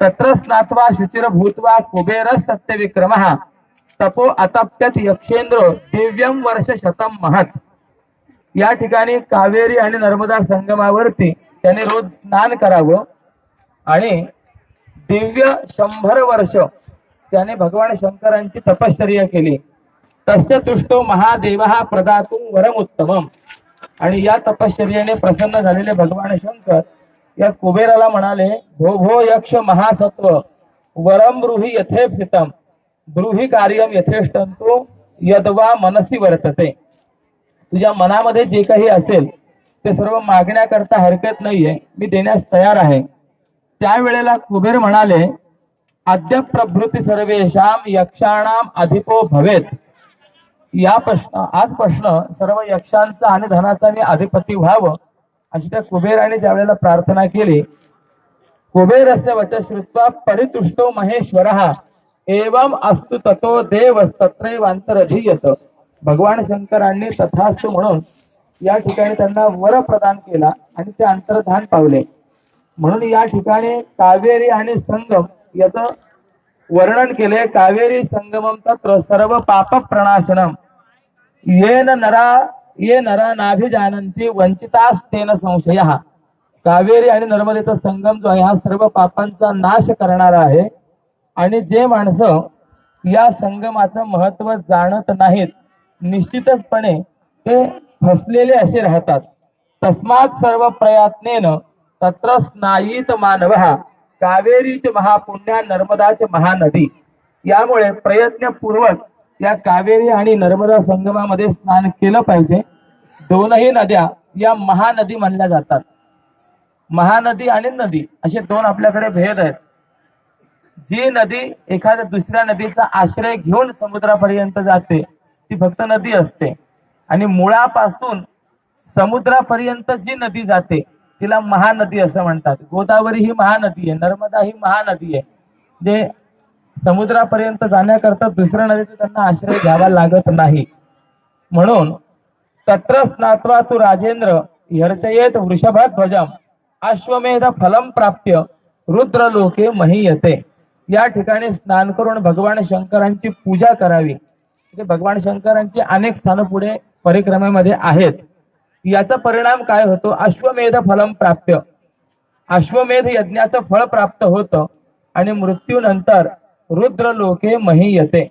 तत्र स्नात्वा शुचिर भूत्वा कुबेर सत्यविक्रम। तपो अतप्यत यक्षेंद्र दिव्यम वर्ष शतम महत। या ठिकाणी कावेरी आणि नर्मदा संगमावरती त्याने रोज स्नान करावं आणि दिव्य शंभर वर्ष त्याने भगवान शंकरांची तपश्चर्या केली। तस्य तुष्टो महादेव हा प्रदातुं वरम उत्तमम आणि या तपश्चर्याने प्रसन्न झालेले भगवान शंकर या कुबेराला म्हणाले भो भो यक्ष महासत्व वरम ब्रूही यथेप्सितम ब्रूही कार्यम यथेष्टंतु यदवा मनसी वर्तते. तुझ्या मनामध्ये जे काही असेल ते सर्व मागण्याकरता हरकत नाहीये. मी देण्यास तयार आहे. त्यावेळेला कुबेर म्हणाले अद्य प्रभृती सर्वेशाम यक्षाणाम अधिपो भवेत. या प्रश्न आज प्रश्न सर्व यक्षांचा आणि धनाचा मी अधिपती व्हावं अशी त्या कुबेराने ज्यावेळेला प्रार्थना केली कुबेरस्य वच श्रुत्वा परितुष्टो महेश्वर एवम अस्तु ततो देव तत्रैवांतरधीयत भगवान शंकरांनी तथास्तु म्हणून या ठिकाणी त्यांना वर प्रदान केला आणि ते अंतर्धान पावले. म्हणून या ठिकाणी कावेरी आणि संगम याच वर्णन केले कावेरी संगमम तत्र सर्व पाप प्रणाशनम येन नरा ये नरा नाभिजानंती वंचितास्तेन संशय। कावेरी आणि नर्मदेचा संगम जो आहे हा सर्व पापांचा नाश करणारा आहे. आणि जे माणसं या संगमाचं महत्त्व जाणत नाहीत निश्चितचपणे ते फसलेले असे राहतात. तस्मात सर्व प्रयत्नेन तत्र स्नायित मानव कावेरीचे महापुण्या नर्मदाचे महानदी. यामुळे प्रयत्नपूर्वक या कावेरी आणि नर्मदा संगमामध्ये स्नान केलं पाहिजे. दोनही नद्या या महानदी म्हणल्या जातात. महानदी आणि नदी असे दोन आपल्याकडे भेद आहेत. जी नदी एखाद्या दुसऱ्या नदीचा आश्रय घेऊन समुद्रापर्यंत जाते ती फक्त नदी असते. आणि मुळापासून समुद्रापर्यंत जी नदी जाते तिला महानदी असं म्हणतात. गोदावरी ही महानदी आहे नर्मदा ही महानदी आहे. जे समुद्रापर्यंत जाण्याकरता दुसऱ्या नदीचा त्यांना आश्रय घ्यावा लागत नाही. म्हणून तत्र स्नात्वा तू राजेंद्र हर्चयेत वृषभध्वजम अश्वमेध फलम प्राप्य रुद्रलोके महीयते. या ठिकाणी स्नान करून भगवान शंकरांची पूजा करावी. म्हणजे भगवान शंकरांची अनेक स्थानं पुढे परिक्रमेमध्ये आहेत. याचा परिणाम काय होतो? अश्वमेध फलम प्राप्य. अश्वमेध यज्ञाचं फळ प्राप्त होतं आणि मृत्यूनंतर रुद्र लोके महीयते.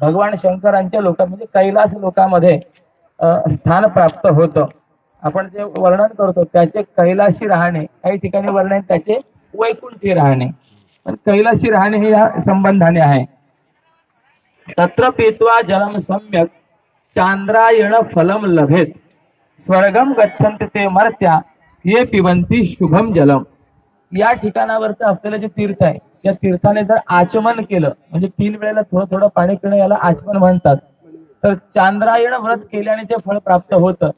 भगवान शंकरांच्या लोकां म्हणजे कैलास लोकामध्ये स्थान प्राप्त होतं. आपण जे वर्णन करतो त्याचे कैलाशी राहणे काही ठिकाणी वर्णन त्याचे वैकुंठी राहणे. पण कैलाशी राहणे हे या संबंधाने आहे. तत्र पित्वा जलम सम्यक चांद्रायण फलम लभेत. स्वर्गम गच्छन्ति ते मर्त्या ये पिबंती शुभम जलम. या ठिकाणावरचं असलेलं जे तीर्थ आहे या तीर्थाने जर आचमन केलं म्हणजे तीन वेळेला थोडं थोडं पाणी पिणं याला आचमन म्हणतात. तर चांद्रायण व्रत केल्याने जे फळ प्राप्त होतं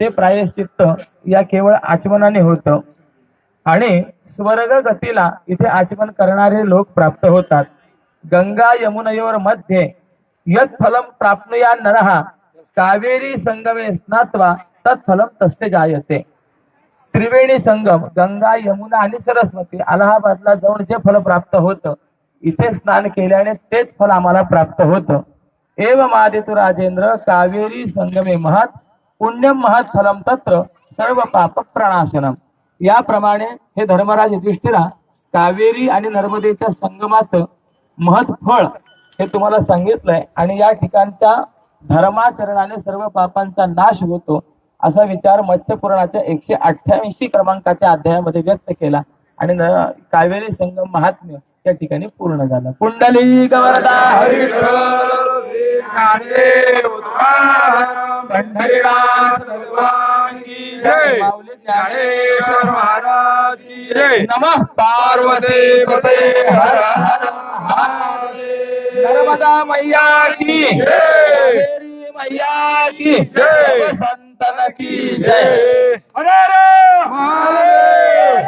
ते प्रायश्चित्त या केवळ आचमनाने होतं. आणि स्वर्ग गतीला इथे आचमन करणारे लोक प्राप्त होतात. गंगा यमुनयोरमध्ये यत फलम प्राप्नुया नरहा कावेरी संगमे स्नात्वा तत्फलम तस्य जायते. त्रिवेणी संगम गंगा यमुना आणि सरस्वती अलाहाबादला जाऊन जे फल प्राप्त होतं इथे स्नान केल्याने तेच फल आम्हाला प्राप्त होतं. एव मादितु राजेंद्र कावेरी संगमे महत पुण्यम महत फलम तत्र सर्व पाप प्रणाशनम याप्रमाणे हे धर्मराज युधिष्ठिरा कावेरी आणि नर्मदेच्या संगमाचं महत् फळ हे तुम्हाला सांगितलंय आणि या ठिकाणच्या धर्माचरणाने सर्व पापांचा नाश होतो. असा विचार मत्स्यपुराणाच्या एकशे अठ्ठ्याऐंशी क्रमांकाच्या अध्यायामध्ये व्यक्त केला. आणि कावेरी संगम महात्म्य त्या ठिकाणी पूर्ण झालं. कुंडली नमः. पार्वती नर्मदा मैया की जय. कावेरी मैया की जय. संतन की